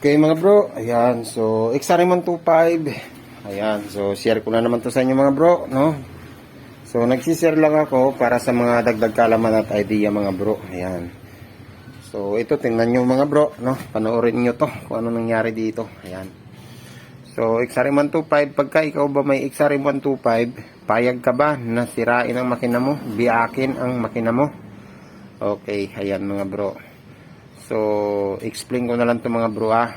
Okay mga bro, ayan, so Xarimon 25, ayan, so share ko na naman to sa inyo mga bro, no? So nagsishare lang ako para sa mga dagdag kalaman at idea mga bro, ayan. So ito tingnan nyo mga bro, no? Panoorin nyo to kung ano nangyari dito, ayan. So Xarimon 25, pagka ikaw ba may Xarimon 25, payag ka ba na sirain ang makina mo, biakin ang makina mo? Okay, ayan mga bro. So, explain ko na lang to mga bro ah.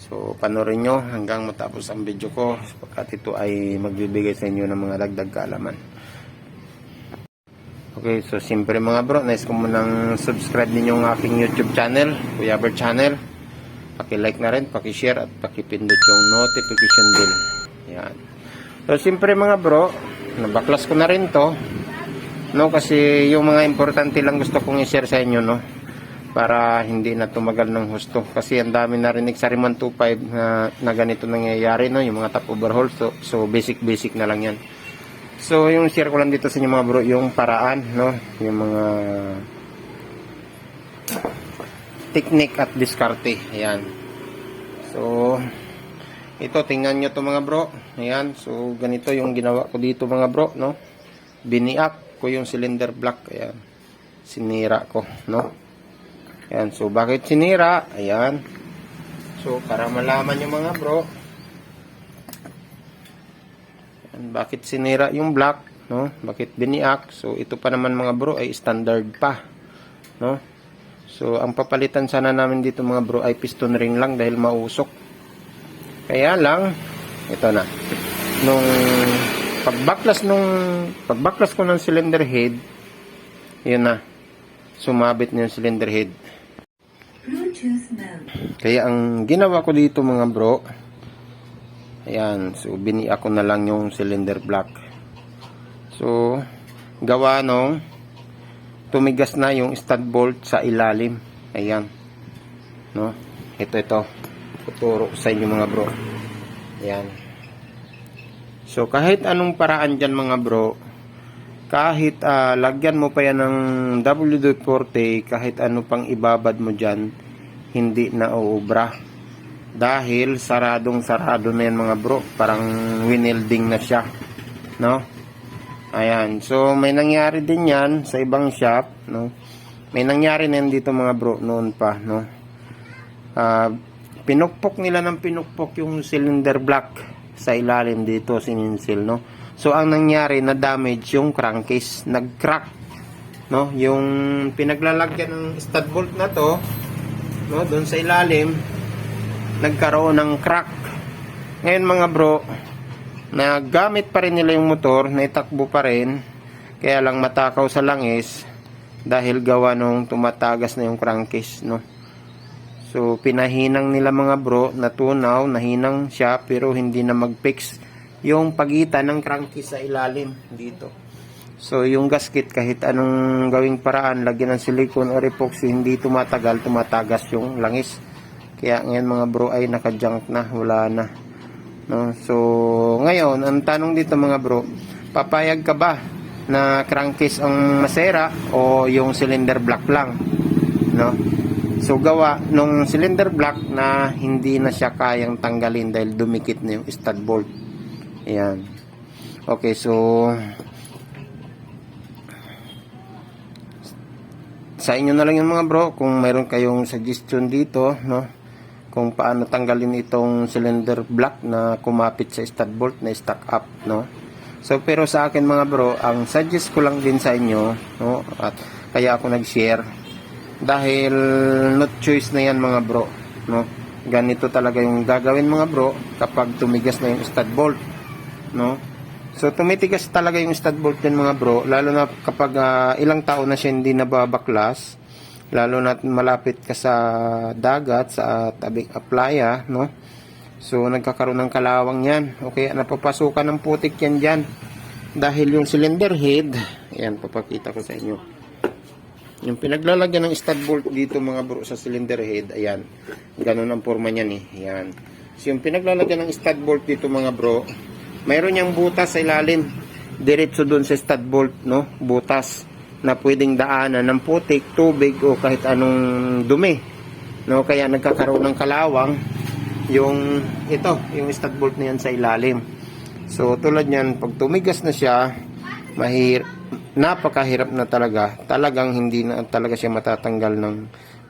So, panoorin nyo hanggang matapos ang video ko sapagkat ito ay magbibigay sa inyo ng mga dagdag kaalaman. Okay, so siyempre mga bro, nice ko munang subscribe ninyo ang aking YouTube channel, Kuya Channel. Paki-like na rin, paki-share at paki-pindot yung notification bell. Yan. So, siyempre mga bro, nabaklas ko na rin to. No, kasi yung mga importante lang gusto kong i-share sa inyo, no para hindi na tumagal ng husto. Kasi ang dami narinig sa Riman 25 na, na ganito nangyayari no? Yung mga top overhaul so, so basic basic na lang yan. So yung share ko lang dito sa inyo mga bro yung paraan no? Yung mga technique at diskarte. Ayan. So ito tingnan nyo to mga bro. Ayan. So ganito yung ginawa ko dito mga bro no? Biniak ko yung cylinder block. Ayan. Sinira ko no Ayan, so bakit sinira? Ayan. So, para malaman yung mga bro. Ayan, bakit sinira yung block, no? Bakit biniak? So, ito pa naman mga bro ay standard pa, no? So, ang papalitan sana namin dito mga bro ay piston ring lang dahil mausok. Kaya lang, ito na. Nung pagbaklas nung pagbaklas ko ng cylinder head, yun na. Sumabit na yung cylinder head. Kaya ang ginawa ko dito mga bro, ayan, so biniak ko na lang yung cylinder block. So, gawa nung tumigas na yung stud bolt sa ilalim. Ayan. No? Ito, ito. Tuturo sa inyo mga bro. Ayan. So, kahit anong paraan dyan mga bro, kahit ah, lagyan mo pa yan ng WD-40, kahit ano pang ibabad mo dyan, hindi na uubra. Dahil saradong sarado na yan mga bro. Parang winelding na siya. No? Ayan. So, may nangyari din yan sa ibang shop. No? May nangyari na yan dito mga bro noon pa. No? Ah, pinukpok nila ng pinukpok yung cylinder block sa ilalim dito sininsil. No? So, ang nangyari na damage yung crankcase. Nag-crack. No? Yung pinaglalagyan ng stud bolt na to, no, doon sa ilalim, nagkaroon ng crack. Ngayon mga bro, nagamit pa rin nila yung motor, naitakbo pa rin, kaya lang matakaw sa langis dahil gawa nung tumatagas na yung crankcase, no. So, pinahinang nila mga bro, natunaw, nahinang siya, pero hindi na mag-fix yung pagitan ng crankcase sa ilalim dito. So, yung gasket, kahit anong gawing paraan, lagyan ng silicone or epoxy, hindi tumatagal, tumatagas yung langis. Kaya ngayon mga bro ay naka-junk na, wala na. No? So, ngayon, ang tanong dito mga bro, papayag ka ba na crankcase ang masera o yung cylinder block lang? No? So, gawa nung cylinder block na hindi na siya kayang tanggalin dahil dumikit na yung stud bolt. Ayan. Okay, so sa inyo na lang yung mga bro kung mayroon kayong suggestion dito no? Kung paano tanggalin itong cylinder block na kumapit sa stud bolt na stuck up no? So pero sa akin mga bro ang suggest ko lang din sa inyo no? At kaya ako nag-share. Dahil not choice na yan mga bro no? Ganito talaga yung gagawin mga bro kapag tumigas na yung stud bolt no So tumitigas talaga yung stud bolt din mga bro, lalo na kapag ah, ilang taon na siya hindi nababaklas, lalo na malapit ka sa dagat, sa tabing playa, no? So nagkakaroon ng kalawang yan. Okay, napapasukan ng putik yan dyan. Dahil yung cylinder head, ayan, papakita ko sa inyo. Yung pinaglalagyan ng stud bolt dito mga bro sa cylinder head, ayan. Ganun ang forma niyan eh. Ayan. So yung pinaglalagyan ng stud bolt dito mga bro, mayroon niyang butas sa ilalim. Diretso doon sa stud bolt, no? Butas na pwedeng daanan ng putik, tubig o kahit anong dumi. No, kaya nagkakaroon ng kalawang yung ito, yung stud bolt na yan sa ilalim. So tulad niyan, pag tumigas na siya, mahir napakahirap na talaga. Talagang hindi na talaga siya matatanggal ng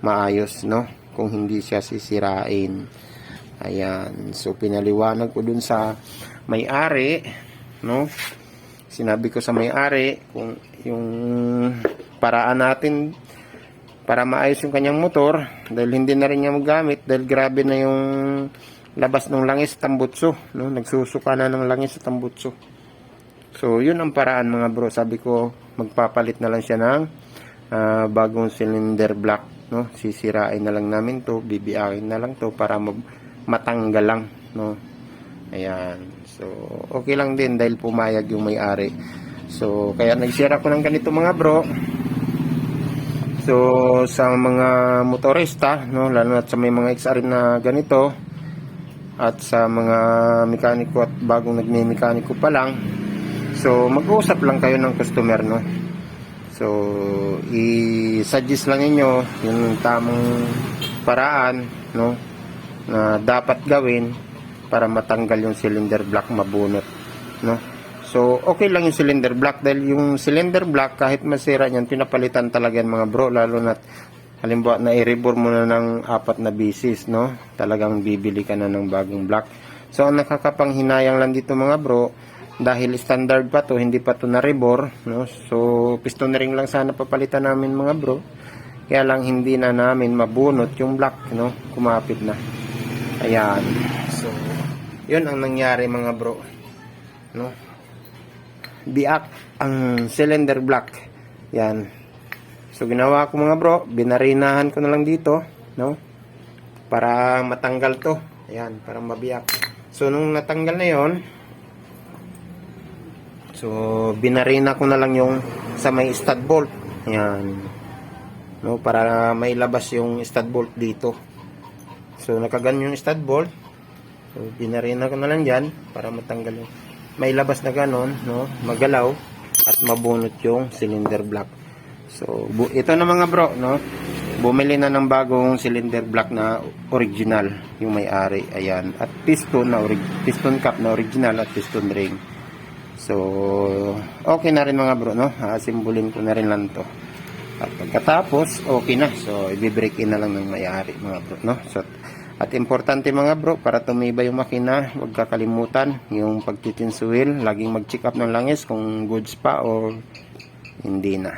maayos, no? Kung hindi siya sisirain. Ayan. So pinaliwanag ko dun sa may-ari, no? Sinabi ko sa may-ari kung yung paraan natin para maayos yung kanyang motor dahil hindi na rin niya magamit dahil grabe na yung labas ng langis sa tambutso no? Nagsusuka na ng langis sa tambutso. So yun ang paraan mga bro. Sabi ko magpapalit na lang siya ng ah, bagong cylinder block no? Sisirain na lang namin to bibiyakin na lang to para matanggal lang no ayan so okay lang din dahil pumayag yung may-ari so kaya nag-share ako ng ganito mga bro So sa mga motorista, no, lalo na sa may mga XR na ganito at sa mga mekaniko at bagong nagme-mekaniko pa lang. So mag-uusap lang kayo ng customer, no. So i-suggest lang ninyo yung tamang paraan, no, na dapat gawin para matanggal yung cylinder block mabunot, no. So, okay lang yung cylinder block dahil yung cylinder block kahit masira niyan, pinapalitan talaga yan mga bro, lalo na halimbawa na i-rebore mo na ng apat na bisis, no? Talagang bibili ka na ng bagong block. So, ang nakakapanghinayang lang dito mga bro, dahil standard pa to, hindi pa to na-rebore, no? So, piston ring lang sana papalitan namin mga bro. Kaya lang hindi na namin mabunot yung block, no? Kumapit na. Ayan. Yun ang nangyari mga bro. No? biak ang cylinder block. Yan. So ginawa ko mga bro, binarinahan ko na lang dito, no? Para matanggal to. Ayan, para mabiyak. So nung natanggal na 'yon, so binarina ko na lang yung sa may stud bolt. Ayan. No, para may labas yung stud bolt dito. So nakagan yung stud bolt. So binarina ko na lang diyan para matanggal yung may labas na ganon, no, magalaw at mabunot yung cylinder block. So, ito na mga bro, no, bumili na ng bagong cylinder block na original, yung may-ari, ayan, at piston na piston cap na original at piston ring. So, okay na rin mga bro, no, asimbulin ko na rin lang to. At pagkatapos, okay na. So, i-break in na lang ng may-ari mga bro, no. So, at importante mga bro, para tumibay yung makina, huwag kakalimutan yung pagtitinsuil, laging mag-check up ng langis kung goods pa o hindi na.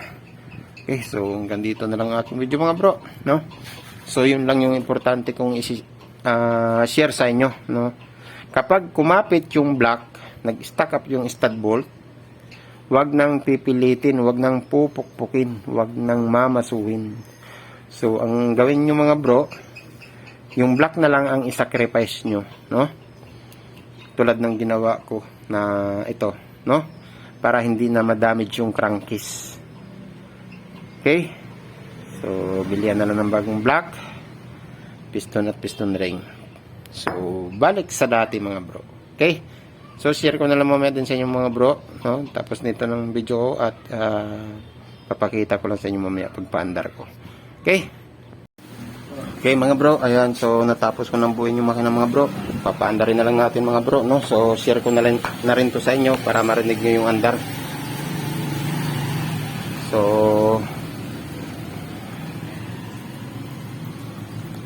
Okay, so hanggang dito na lang ang ating video mga bro, no? So yun lang yung importante kong ah, share sa inyo, no? Kapag kumapit yung block, nag-stack up yung stud bolt, wag nang pipilitin, wag nang pupukpukin, wag nang mamasuhin. So ang gawin nyo mga bro, yung black na lang ang isacrifice nyo, no? Tulad ng ginawa ko na ito, no? Para hindi na ma-damage yung crankcase. Okay? So, bilihan na lang ng bagong black, piston at piston ring. So, balik sa dati mga bro. Okay? So, share ko na lang mamaya din sa inyo mga bro, no? Tapos nito ng video at ah, papakita ko lang sa inyo mamaya pagpaandar ko. Okay? Okay mga bro, ayan, so natapos ko nang buuin yung makina mga bro. Papaandarin na lang natin mga bro, no? So share ko na rin, na rin to sa inyo para marinig nyo yung andar. So,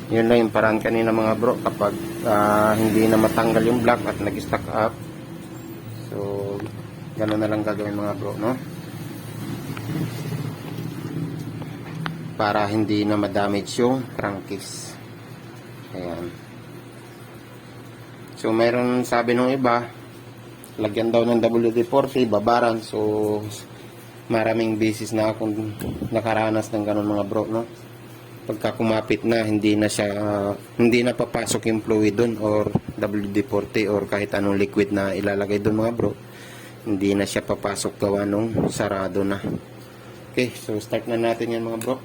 yun lang yung paraan kanina mga bro kapag ah, hindi na matanggal yung block at nag-stack up. So, gano'n na lang gagawin mga bro, no? Para hindi na ma-damage yung crankcase. Ayan. So, mayroon sabi nung iba, lagyan daw ng WD-40, babaran. So, maraming beses na akong nakaranas ng ganun mga bro, no? Pagka kumapit na, hindi na siya, ah, hindi na papasok yung fluid dun or WD-40 or kahit anong liquid na ilalagay dun mga bro. Hindi na siya papasok gawa nung sarado na. Okay, so start na natin yan mga bro.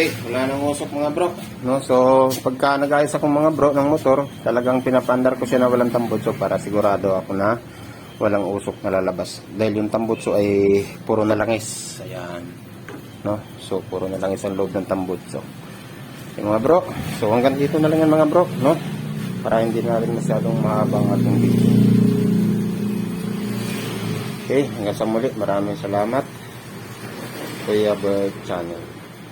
Okay, wala nang usok mga bro. No, so pagka nag-ayos akong mga bro ng motor, talagang pinapandar ko siya na walang tambutso para sigurado ako na walang usok na lalabas. Dahil yung tambutso ay puro na langis. Ayan. No? So puro na langis ang loob ng tambutso. Okay, mga bro. So hanggang dito na lang yan mga bro, no? Para hindi na rin masyadong mahabang ating video. Okay, hanggang sa muli. Maraming salamat. Kuya Bird Channel.